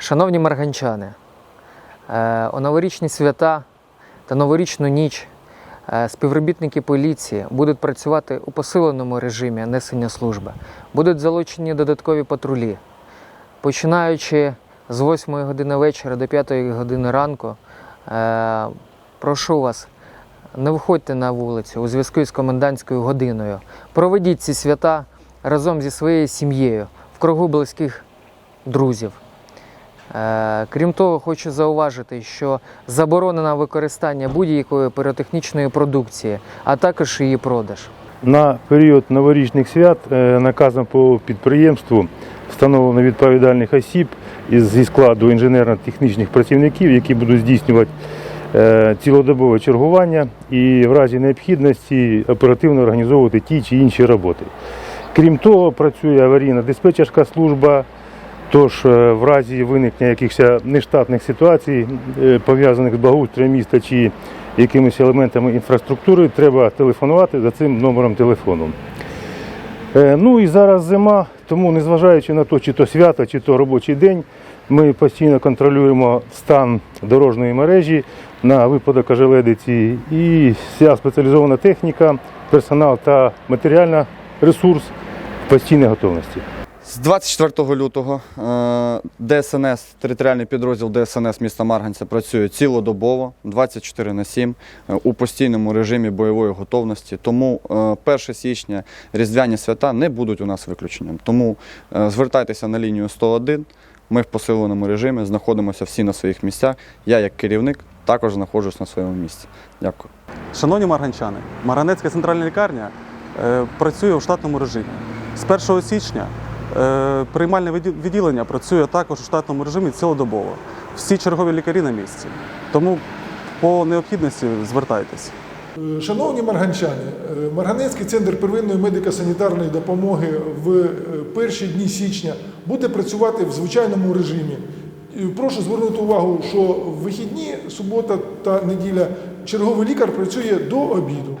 Шановні марганчани, е, у новорічні свята та новорічну ніч е, співробітники поліції будуть працювати у посиленому режимі несення служби. Будуть залучені додаткові патрулі. Починаючи з 8 години вечора до 5 години ранку, е, прошу вас, не виходьте на вулицю у зв'язку з комендантською годиною. Проведіть ці свята разом зі своєю сім'єю в кругу близьких друзів. Е, Крім того, хочу зауважити, що заборонено використання будь-якої піротехнічної продукції, а також її продаж. На період новорічних свят е, наказом по підприємству встановлено відповідальних осіб зі складу інженерно-технічних працівників, які будуть здійснювати е, цілодобове чергування і в разі необхідності оперативно організовувати ті чи інші роботи. Крім того, працює аварійна диспетчерська служба. Тож е, в разі виникнення якихось нештатних ситуацій, е, пов'язаних з благоустроєм міста чи якимись елементами інфраструктури, треба телефонувати за цим номером телефону. Е, Ну і зараз зима, тому незважаючи на те, чи то свято, чи то робочий день, ми постійно контролюємо стан дорожньої мережі на випадок ожеледиці і вся спеціалізована техніка, персонал та матеріальний ресурс в постійній готовності. З 24 лютого е, ДСНС, територіальний підрозділ ДСНС міста Марганця працює цілодобово, 24 на 7, е, у постійному режимі бойової готовності. Тому е, 1 січня різдвяні свята не будуть у нас виключенням. Тому е, звертайтеся на лінію 101. Ми в посиленому режимі знаходимося всі на своїх місцях. Я, як керівник, також знаходжусь на своєму місці. Дякую. Шановні марганчани, Марганецька центральна лікарня е, працює в штатному режимі. З 1 січня е, приймальне відділ- відділення працює також у штатному режимі цілодобово. Всі чергові лікарі на місці. Тому по необхідності звертайтеся. Е, Шановні марганчани, е, Марганецький центр первинної медико-санітарної допомоги в е, перші дні січня буде працювати в звичайному режимі. Прошу звернути увагу, що в вихідні, субота та неділя, черговий лікар працює до обіду.